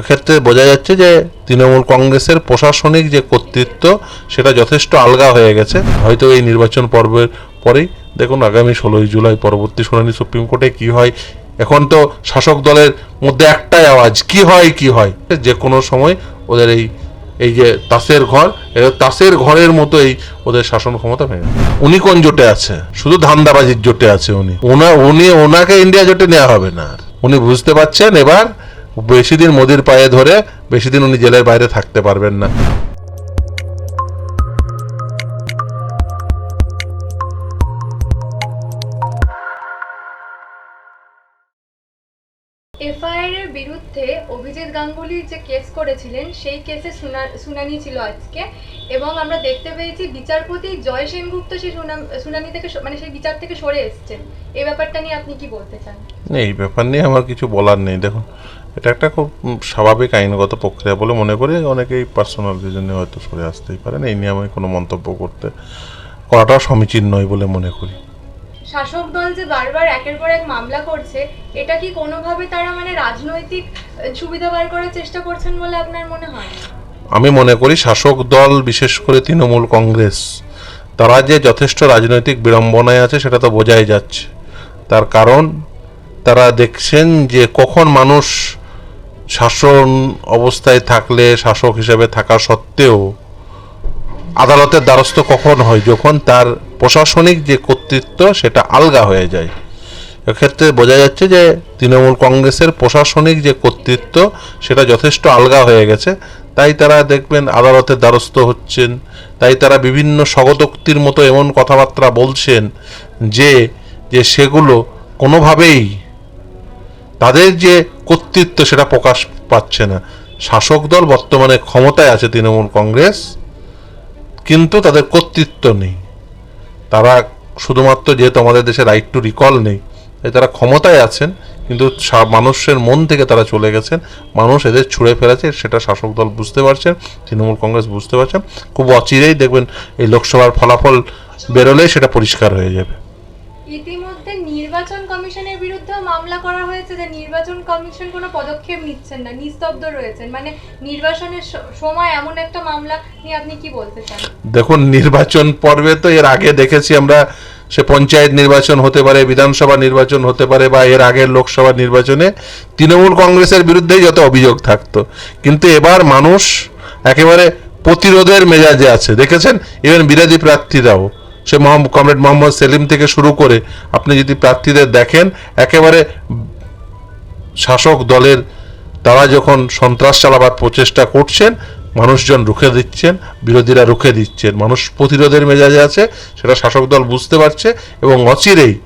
এক্ষেত্রে বোঝা যাচ্ছে যে তৃণমূল কংগ্রেসের প্রশাসনিক যে কর্তৃত্ব, সেটা যথেষ্ট আলগা হয়ে গেছে। হয়তো এই নির্বাচন পর্বের পরেই, দেখুন আগামী ষোলোই জুলাই পরবর্তী শুনানি সুপ্রিম কোর্টে কি হয়। এখন তো শাসক দলের মধ্যে একটাই আওয়াজ, কি হয় কি হয়? যে কোনো সময় ওদের এই এই যে তাসের ঘর তাসের ঘরের মতো এই ওদের শাসন ক্ষমতা ভেঙে উনি কোন জোটে আছে? শুধু ধান্দাবাজির জোটে আছে উনি। ওনা, উনি, ওনাকে ইন্ডিয়া জোটে নেওয়া হবে না উনি বুঝতে পারছেন এবার বেশি দিন মোদির পায়ে ধরে বেশি দিন উনি জেলের বাইরে থাকতে পারবেন না। এফআইআর এর বিরুদ্ধে অভিজিৎ গাঙ্গুলি যে কেস করেছিলেন সেই কেসে শুনানি ছিল আজকে এবং আমরা দেখতে পেয়েছি বিচারপতি জয় সেনগুপ্ত সেই শুনানি থেকে মানে সেই বিচার থেকে সরে এসেছেন। এই ব্যাপারটা নিয়ে আপনি কি বলতে চান? এই ব্যাপার নিয়ে আমার কিছু বলার নেই। দেখুন এটা একটা খুব স্বাভাবিক আইনগত প্রক্রিয়া বলে মনে করি। অনেকেই পার্সোনাল রিজনে হয়তো সরে আসতেই পারেন। এই নিয়ে আমি কোনো মন্তব্য করতে করাটাও সমীচীন নয় বলে মনে করি। শাসক দল যে বারবার একের পর এক মামলা করছে এটা কি কোনোভাবে তারা মানে রাজনৈতিক সুবিধা বার করার চেষ্টা করছেন বলে আপনার মনে হয়? আমি মনে করি শাসক দল বিশেষ করে তৃণমূল কংগ্রেস তারা যে যথেষ্ট রাজনৈতিক বিড়ম্বনায় আছে সেটা তো বোঝাই যাচ্ছে। তার কারণ তারা দেখছেন যে কখন মানুষ শাসন অবস্থায় থাকলে, শাসক হিসেবে থাকা সত্ত্বেও আদালতের দ্বারস্থ কখন হয়? যখন তার প্রশাসনিক যে কর্তৃত্ব, সেটা আলগা হয়ে যায়। এক্ষেত্রে বোঝা যাচ্ছে যে তৃণমূল কংগ্রেসের প্রশাসনিক যে কর্তৃত্ব, সেটা যথেষ্ট আলগা হয়ে গেছে। তাই তারা দেখবেন আদালতের দ্বারস্থ হচ্ছেন। তাই তারা বিভিন্ন স্বগতোক্তির মতো এমন কথাবার্তা বলছেন যে যে সেগুলো কোনোভাবেই তাদের যে কর্তৃত্ব সেটা প্রকাশ পাচ্ছে না। শাসক দল বর্তমানে ক্ষমতায় আছে তৃণমূল কংগ্রেস, কিন্তু তাদের কর্তৃত্ব নেই। তারা শুধুমাত্র যেহেতু আমাদের দেশে রাইট টু রিকল নেই, তাই তারা ক্ষমতায় আছেন, কিন্তু মানুষের মন থেকে তারা চলে গেছেন। মানুষ এদের ছুঁড়ে ফেলেছে, সেটা শাসক দল বুঝতে পারছেন, তৃণমূল কংগ্রেস বুঝতে পারছেন। খুব অচিরেই দেখবেন এই লোকসভার ফলাফল বেরোলেই সেটা পরিষ্কার হয়ে যাবে। মামলা করা হয়েছে যে নির্বাচন কমিশন কোনো পদক্ষেপ নিচ্ছেন না, নিস্তব্ধ রয়েছেন। মানে নির্বাচনের সময় এমন একটা মামলা নিয়ে আপনি কি বলতে চান? দেখুন, নির্বাচন পর্বে তো এর আগে দেখেছি আমরা সে পঞ্চায়েত নির্বাচন হতে পারে, বিধানসভা নির্বাচন হতে পারে বা এর আগের লোকসভা নির্বাচনে তৃণমূল কংগ্রেসের বিরুদ্ধেই যত অভিযোগ থাকতো। কিন্তু এবার মানুষ একেবারে প্রতিরোধের মেজাজে আছে। দেখেছেন? ইভেন বিরোধী প্রার্থীরাও। সে কমরেড মোহাম্মদ সেলিম থেকে শুরু করে আপনি যদি প্রার্থীদের দেখেন, একেবারে শাসক দলের তারা যখন সন্ত্রাস চালাবার প্রচেষ্টা করছেন, মানুষজন রুখে দিচ্ছেন, বিরোধীরা রুখে দিচ্ছেন। মানুষ প্রতিরোধের মেজাজে আছে, সেটা শাসক দল বুঝতে পারছে এবং অচিরেই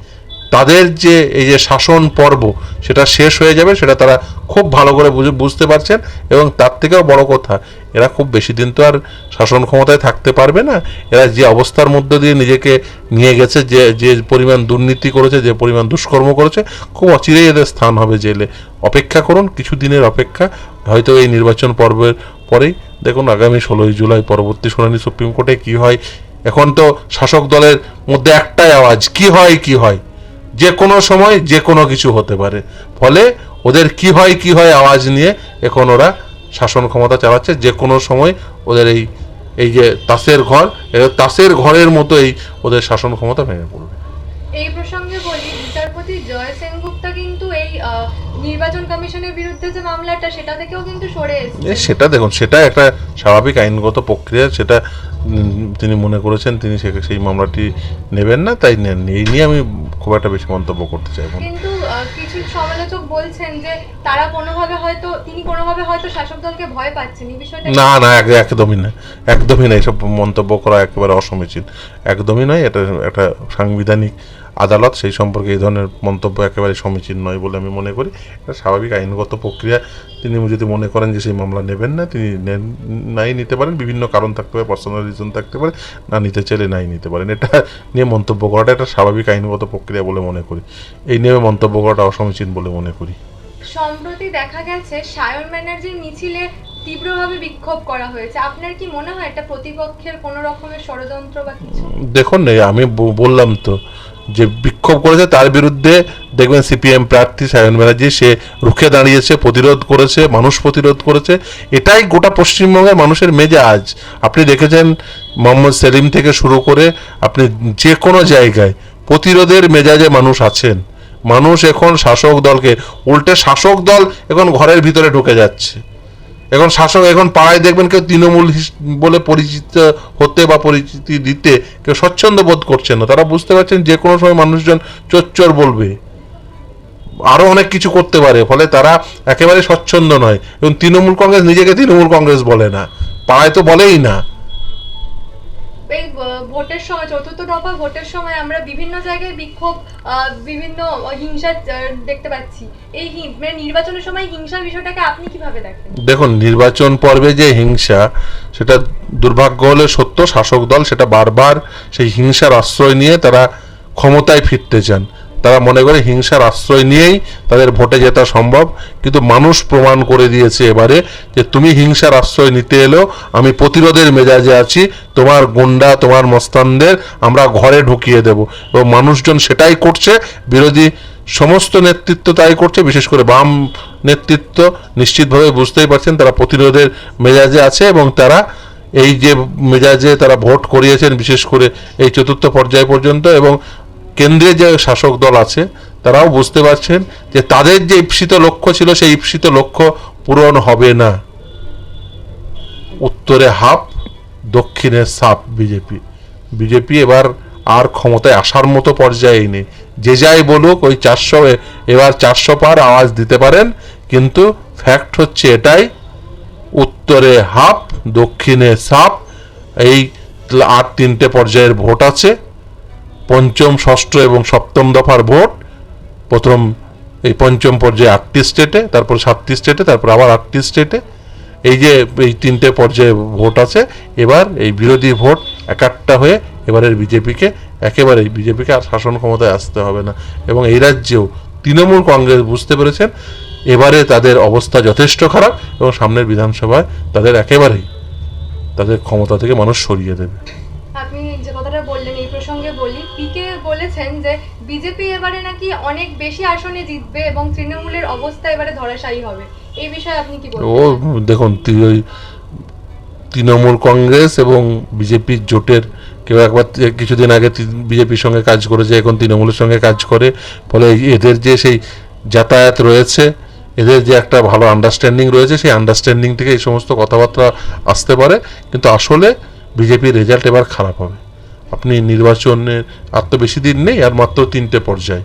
তাদের যে এই যে শাসন পর্ব, সেটা শেষ হয়ে যাবে, সেটা তারা খুব ভালো করে বুঝে- বুঝতে পারছেন এবং তার থেকেও বড় কথা এরা খুব বেশি দিন তো আর শাসন ক্ষমতায় থাকতে পারবে না। এরা যে অবস্থার মধ্য দিয়ে নিজেকে নিয়ে গেছে, যে যে পরিমাণ দুর্নীতি করেছে, যে পরিমাণ দুষ্কর্ম করেছে, খুব অচিরেই এদের স্থান হবে জেলে। অপেক্ষা করুন, কিছু দিনের অপেক্ষা, হয়তো এই নির্বাচন পর্বের পরেই। দেখুন, আগামী ষোলোই জুলাই পরবর্তী শুনানি সুপ্রিম কোর্টে কি হয়। এখন তো শাসক দলের মধ্যে একটাই আওয়াজ, কি হয় কি হয়? যে কোনো সময় যে কোনো কিছু হতে পারে। ফলে ওদের কি হয় কি হয়, আওয়াজ নিয়ে এখন ওরা শাসন ক্ষমতা চালাচ্ছে যে কোনো সময় ওদের এই এই যে তাসের ঘর এ তাসের ঘরের মতো এই ওদের শাসন ক্ষমতা ভেঙে পড়বে। এই প্রসঙ্গে বলি বিচারপতি জয় সেনগুপ্তা কিন্তু এই নির্বাচন কমিশনের বিরুদ্ধে যে মামলাটা সেটা থেকেও কিন্তু সরে এসেছে সেটা দেখুন সেটা একটা স্বাভাবিক আইনগত প্রক্রিয়া সেটা তিনি মনে করেছেন তিনি সে- সেই মামলাটি নেবেন না তাই নেননি এই নিয়ে আমি খুব একটা বেশি মন্তব্য করতে চাইব কিন্তু সমালোচক বলছেন যে তারা কোনোভাবে হয়তো তিনি কোনোভাবে হয়তো শাসক দলকে ভয় পাচ্ছেন। এই বিষয়টা না না এক- একদমই না। একদমই না এসব মন্তব্য করা একেবারে অসমীচীন। একদমই নয় এটা একটা সাংবিধানিক আদালত সেই সম্পর্কে এই ধরনের মন্তব্য একেবারে সমীচীন নয় বলে আমি মনে করি। এটা স্বাভাবিক আইনগত প্রক্রিয়া। তিনি যদি মনে করেন যে সেই মামলা নেবেন না তিনি নাই নিতে পারেন। বিভিন্ন কারণ থাকতে পারে পার্সোনাল রিজন থাকতে পারে। না নিতে চাইলে নাই নিতে পারেন। এটা নিয়ে মন্তব্য করাটা একটা স্বাভাবিক আইনগত প্রক্রিয়া বলে মনে করি। এই নিয়ে মন্তব্য করাটা অসমীচীন বলে মনে করি। সম্প্রতি দেখা গেছে সায়ন ব্যানার্জির মিছিলে তীব্রভাবে বিক্ষোভ করা হয়েছে। আপনার কি মনে হয় এটা প্রতিপক্ষের কোনো রকমের ষড়যন্ত্র বা কিছু? দেখুন আমি বললাম তো। যে বিক্ষোভ করেছে তার বিরুদ্ধে দেখবেন সিপিএম প্রার্থী সায়ন ব্যানার্জি, সে রুখে দাঁড়িয়েছে, প্রতিরোধ করেছে, মানুষ প্রতিরোধ করেছে। এটাই গোটা পশ্চিমবঙ্গের মানুষের মেজাজ। আপনি দেখেছেন মোহাম্মদ সেলিম থেকে শুরু করে আপনি যে কোনো জায়গায় প্রতিরোধের মেজাজে মানুষ আছেন। মানুষ এখন শাসক দলকে, উল্টে শাসক দল এখন ঘরের ভিতরে ঢুকে যাচ্ছে। এখন শাসক এখন পাড়ায় দেখবেন কেউ তৃণমূল বলে পরিচিত হতে বা পরিচিতি দিতে কেউ স্বচ্ছন্দ বোধ করছে না। তারা বুঝতে পারছেন যে কোনো সময় মানুষজন চোচ্চর বলবে। আরও অনেক কিছু করতে পারে, ফলে তারা একেবারে স্বচ্ছন্দ নয়। এবং তৃণমূল কংগ্রেস নিজেকে তৃণমূল কংগ্রেস বলে না। পাড়ায় তো বলেই না। এই ভোটের সময়, চতুর্থ দফা ভোটের সময় আমরা বিভিন্ন জায়গায় বিক্ষোভ বিভিন্ন হিংসা দেখতে পাচ্ছি। এই মানে নির্বাচনের সময় হিংসা বিষয়টাকে আপনি কীভাবে দেখেন? দেখুন, নির্বাচন পর্বে যে হিংসা, সেটা দুর্ভাগ্য হলে সত্য, শাসক দল সেটা বারবার সেই হিংসার আশ্রয় নিয়ে তারা ক্ষমতায় ফিরতে চান। তারা মনে করে হিংসার আশ্রয় নিয়েই তাদের ভোটে জেতা সম্ভব, কিন্তু মানুষ প্রমাণ করে দিয়েছে এবারে যে তুমি হিংসার আশ্রয় নিতে এলেও আমি প্রতিরোধের মেজাজে আছি, তোমার গুন্ডা, তোমার মস্তানদের আমরা ঘরে ঢুকিয়ে দেব। এবং মানুষজন সেটাই করছে, বিরোধী সমস্ত নেতৃত্ব তাই করছে, বিশেষ করে বাম নেতৃত্ব নিশ্চিতভাবে বুঝতেই পারছেন তারা প্রতিরোধের মেজাজে আছে এবং তারা এই যে মেজাজে তারা ভোট করিয়েছেন, বিশেষ করে এই চতুর্থ পর্যায় পর্যন্ত এবং কেন্দ্রে যে শাসক দল আছে, তারাও বুঝতে পারছেন যে তাদের যে ঈপ্সিত লক্ষ্য ছিল, সেই ঈপ্সিত লক্ষ্য পূরণ হবে না। উত্তরে হাফ, দক্ষিণে সাপ বিজেপি। বিজেপি এবার আর ক্ষমতায় আসার মতো পর্যায়ে নেই। যে যাই বলুক, ওই চারশো এবার চারশো পার আওয়াজ দিতে পারেন, কিন্তু ফ্যাক্ট হচ্ছে এটাই, উত্তরে হাফ, দক্ষিণে সাপ এই আর তিনটে পর্যায়ের ভোট আছে। পঞ্চম, ষষ্ঠ এবং সপ্তম দফার ভোট। প্রথম এই পঞ্চম পর্যায়ে আটটি স্টেটে, তারপর সাতটি স্টেটে, তারপর আবার আটটি স্টেটে। এই যে, এই তিনটে পর্যায়ে ভোট আছে, এবার এই বিরোধী ভোট একাট্টা হয়ে এবারের বিজেপিকে একেবারেই বিজেপিকে আর শাসন ক্ষমতায় আসতে হবে না। এবং এই রাজ্যেও তৃণমূল কংগ্রেস বুঝতে পেরেছেন, এবারে তাদের অবস্থা যথেষ্ট খারাপ এবং সামনের বিধানসভায় তাদের একেবারেই তাদের ক্ষমতা থেকে মানুষ সরিয়ে দেবে। বলেছেন যে বিজেপি এবারে নাকি অনেক বেশি আসনে জিতবে এবং তৃণমূলের অবস্থা এবারে ধরাশায়ী হবে। এই বিষয়ে আপনি কি ও, দেখুন তৃণমূল কংগ্রেস এবং বিজেপির জোটের কেউ একবার কিছুদিন আগে বিজেপির সঙ্গে কাজ করেছে, এখন তৃণমূলের সঙ্গে কাজ করে। ফলে এদের যে সেই যাতায়াত রয়েছে, এদের যে একটা ভালো আন্ডারস্ট্যান্ডিং রয়েছে, সেই আন্ডারস্ট্যান্ডিং থেকে এই সমস্ত কথাবার্তা আসতে পারে। কিন্তু আসলে বিজেপির রেজাল্ট এবার খারাপ হবে। আপনি নির্বাচনে আর তো বেশি দিন নেই, আর মাত্র তিনটে পর্যায়।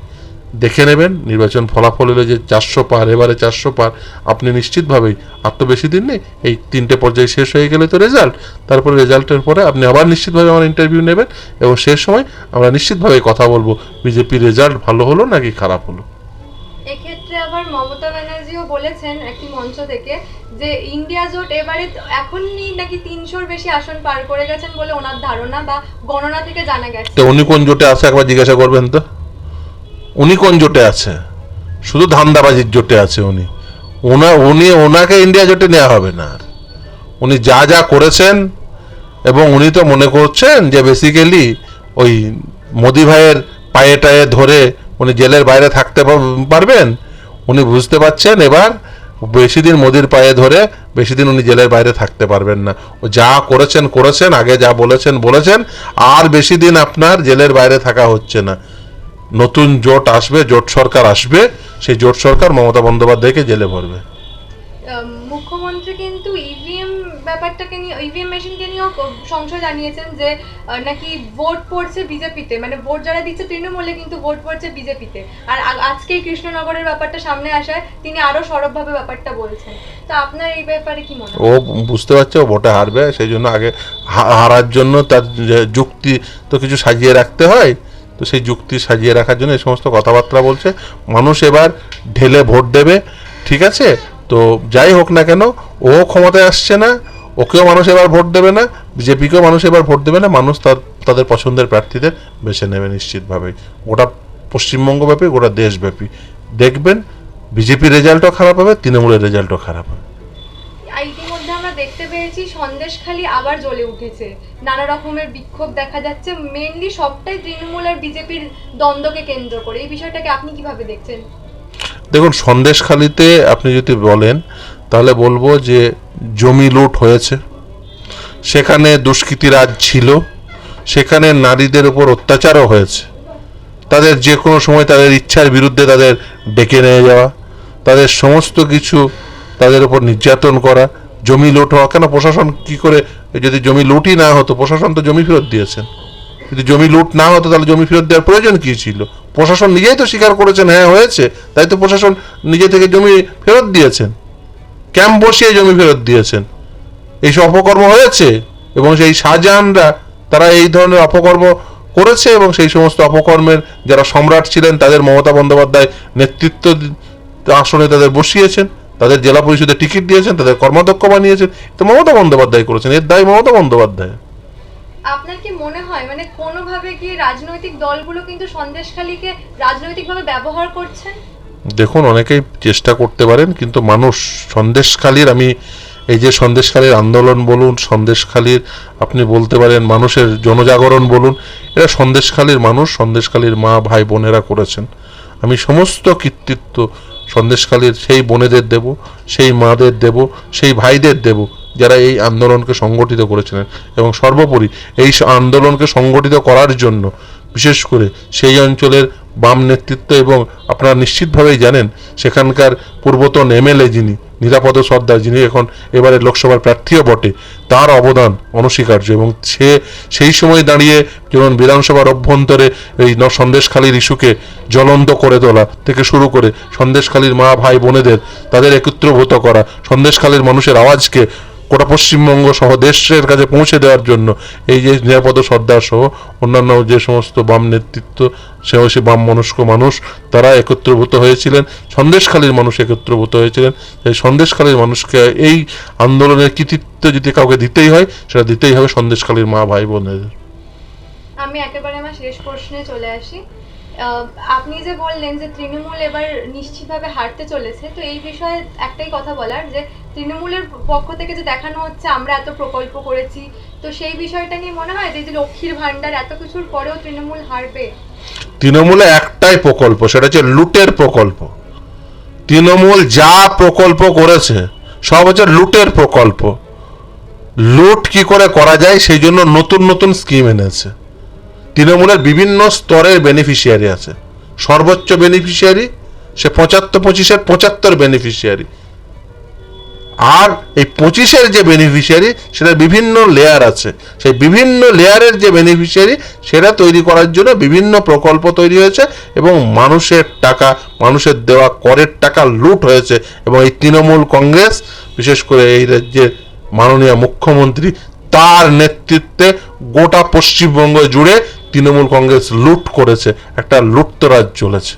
দেখে নেবেন, নির্বাচন ফলাফল হলে যে চারশো পার, এবারে চারশো পার, আপনি নিশ্চিতভাবেই আর তো বেশি দিন নেই, এই তিনটে পর্যায়ে শেষ হয়ে গেলে তো রেজাল্ট তারপরে রেজাল্টের পরে আপনি আবার নিশ্চিতভাবে আমার ইন্টারভিউ নেবেন, এবং সেই সময় আমরা নিশ্চিতভাবে কথা বলব বিজেপির রেজাল্ট ভালো হলো নাকি খারাপ হলো। আবার মমতা ব্যানার্জিও বলেছেন একটি মঞ্চ থেকে যে ইন্ডিয়া জোট এবারে এখনই নাকি তিনশোর বেশি আসন পার করে গেছেন বলে ওনার ধারণা বা গণনা থেকে জানা গেছে। তো উনি কোন জোটে আছে একবার জিজ্ঞাসা করবেন তো? উনি কোন জোটে আছে? শুধু ধান্দাবাজির জোটে আছে উনি। ওনা, উনি, ওনাকে ইন্ডিয়া জোটে নেওয়া হবে না আর। উনি যা যা করেছেন এবং উনি তো মনে করছেন যে বেসিক্যালি ওই মোদি ভাইয়ের পায়ে টায়ে ধরে উনি জেলের বাইরে থাকতে পারবেন উনি বুঝতে পারছেন, এবার বেশি দিন মোদির পায়ে ধরে বেশি দিন উনি জেলের বাইরে থাকতে পারবেন না। ও যা করেছেন করেছেন, আগে যা বলেছেন বলেছেন, আর বেশি দিন আপনার জেলের বাইরে থাকা হচ্ছে না। নতুন জোট আসবে, জোট সরকার আসবে, সেই জোট সরকার মমতা বন্দ্যোপাধ্যায়কে জেলে ভরবে। ব্যাপারটাকে নিয়ে ইভিএম মেশিনকে নিয়েও সংশয় জানিয়েছেন যে নাকি ভোট পড়ছে বিজেপিতে। মানে ভোট যারা দিচ্ছে তৃণমূলে কিন্তু ভোট পড়ছে বিজেপিতে। আর আ- আজকে কৃষ্ণনগরের ব্যাপারটা সামনে আসায়, তিনি আরও সরবভাবে ব্যাপারটা বলছেন। তো আপনার এই ব্যাপারে কি মনে ও বুঝতে পারছে, ও ভোটে হারবে, সেই জন্য আগে হারার জন্য তার যুক্তি তো কিছু সাজিয়ে রাখতে হয়। তো সেই যুক্তি সাজিয়ে রাখার জন্য এই সমস্ত কথাবার্তা বলছে। মানুষ এবার ঢেলে ভোট দেবে, ঠিক আছে? তো যাই হোক না কেন, ও ক্ষমতায় আসছে না। ওকেও মানুষ এবার ভোট দেবে না বিজেপিকেও মানুষ এবার ভোট দেবে না মানুষ তার তাদের পছন্দের প্রার্থীদের বেছে নেবে নিশ্চিতভাবেই গোটা পশ্চিমবঙ্গব্যাপী গোটা দেশব্যাপী দেখবেন বিজেপির রেজাল্টও খারাপ হবে তৃণমূলের রেজাল্টও খারাপ হবে। ইতিমধ্যে আমরা দেখতে পেয়েছি সন্দেশখালি আবার জ্বলে উঠেছে। নানা রকমের বিক্ষোভ দেখা যাচ্ছে মেনলি সবটাই তৃণমূল আর বিজেপির দ্বন্দ্বকে কেন্দ্র করে। এই বিষয়টাকে আপনি কীভাবে দেখছেন? দেখুন সন্দেশখালিতে আপনি যদি বলেন তাহলে বলব যে জমি লুট হয়েছে। সেখানে দুষ্কৃতিরাজ ছিল। সেখানে নারীদের উপর অত্যাচারও হয়েছে। তাদের যে কোনো সময় তাদের ইচ্ছার বিরুদ্ধে তাদের ডেকে নিয়ে যাওয়া, তাদের সমস্ত কিছু তাদের উপর নির্যাতন করা, জমি লুট হওয়া। কেন প্রশাসন কি করে যদি জমি লুটই না হতো, প্রশাসন তো জমি ফেরত দিয়েছেন। যদি জমি লুট না হতো, তাহলে জমি ফেরত দেওয়ার প্রয়োজন কী ছিল? প্রশাসন নিজেই তো স্বীকার করেছেন হ্যাঁ হয়েছে। তাই তো প্রশাসন নিজে থেকে জমি ফেরত দিয়েছেন। ক্যাম্প বসিয়ে জমি ফেরত দিয়েছেন। এইসব অপকর্ম হয়েছে এবং সেই শাহজাহানরা, তারা এই ধরনের অপকর্ম করেছে এবং সেই সমস্ত অপকর্মের যারা সম্রাট ছিলেন, তাদের মমতা বন্দ্যোপাধ্যায় নেতৃত্ব আসনে তাদের বসিয়েছেন, তাদের জেলা পরিষদে টিকিট দিয়েছেন, তাদের কর্মাধ্যক্ষ বানিয়েছেন, তো মমতা বন্দ্যোপাধ্যায় করেছেন, এর দায় মমতা বন্দ্যোপাধ্যায়। আপনার কি মনে হয় মানে কোনোভাবে কি রাজনৈতিক দলগুলো কিন্তু সন্দেশখালিকে রাজনৈতিকভাবে ব্যবহার করছেন দেখুন, অনেকেই চেষ্টা করতে পারেন, কিন্তু মানুষ, সন্দেশখালীর আমি, এই যে সন্দেশখালীর আন্দোলন বলুন, সন্দেশখালীর আপনি বলতে পারেন, মানুষের জনজাগরণ বলুন, এরা সন্দেশখালীর মানুষ, সন্দেশখালীর মা, ভাই, বোনেরা করেছেন। আমি সমস্ত কৃতিত্ব সন্দেশখালীর সেই বোনেদের দেব, সেই মাদের দেব, সেই ভাইদের দেব, যারা এই আন্দোলনকে সংগঠিত করেছিলেন। এবং সর্বোপরি, এই আন্দোলনকে সংগঠিত করার জন্য বিশেষ করে সেই অঞ্চলের বাম নেতৃত্ব এবং আপনারা নিশ্চিতভাবেই জানেন, সেখানকার পূর্বতন এমএলএ যিনি নিরাপদ সর্দার যিনি এখন এবারে লোকসভার প্রার্থীও বটে, তার অবদান অনস্বীকার্য এবং সে সেই সময় দাঁড়িয়ে যেমন বিধানসভার অভ্যন্তরে এই সন্দেশখালীর ইস্যুকে জ্বলন্ত করে তোলা থেকে শুরু করে সন্দেশখালীর মা ভাই বোনেদের তাদের একত্রভূত করা, সন্দেশখালীর মানুষের আওয়াজকে গোটা পশ্চিমবঙ্গ সহ দেশের কাছে পৌঁছে দেওয়ার জন্য এই যে নিরাপদ সর্দার সহ অন্যান্য যে সমস্ত বাম নেতৃত্ব, সে সে বাম মনস্ক মানুষ, তারা একত্রভূত হয়েছিলেন, সন্দেশখালীর মানুষ একত্রভূত হয়েছিলেন। এই সন্দেশখালীর মানুষকে এই আন্দোলনের কৃতিত্ব যদি কাউকে দিতেই হয়, সেটা দিতেই হবে সন্দেশখালীর মা ভাই বোনেদের। আমি একেবারে আমার শেষ প্রশ্নে চলে আসি। আপনি যে বললেন যে তৃণমূল এবার নিশ্চিতভাবে হারতে চলেছে, তো এই বিষয়ে একটাই কথা বলার যে তৃণমূলের পক্ষ থেকে যে দেখানো হচ্ছে, আমরা এত প্রকল্প করেছি, তো সেই বিষয়টা নিয়ে মনে হয় যে লক্ষ্মীর ভান্ডার এত কিছুর পরেও তৃণমূল হারবে? তৃণমূলে একটাই প্রকল্প, সেটা হচ্ছে লুটের প্রকল্প। তৃণমূল যা প্রকল্প করেছে, সব হচ্ছে লুটের প্রকল্প। লুট কি করে করা যায়, সেই জন্য নতুন নতুন স্কিম এনেছে। তৃণমূলের বিভিন্ন স্তরের বেনিফিশিয়ারি আছে। সর্বোচ্চ বেনিফিশিয়ারি সে পঁচাত্তর পঁচিশের পঁচাত্তর বেনিফিশিয়ারি আর এই পঁচিশের যে বেনিফিশিয়ারি সেটা বিভিন্ন লেয়ার আছে। সেই বিভিন্ন লেয়ারের যে বেনিফিশিয়ারি সেটা তৈরি করার জন্য বিভিন্ন প্রকল্প তৈরি হয়েছে এবং মানুষের টাকা, মানুষের দেওয়া করের টাকা লুট হয়েছে এবং এই তৃণমূল কংগ্রেস, বিশেষ করে এই রাজ্যের মাননীয় মুখ্যমন্ত্রী, তার নেতৃত্বে গোটা পশ্চিমবঙ্গ জুড়ে তৃণমূল কংগ্রেস লুট করেছে একটা লুটতরাজ চলেছে।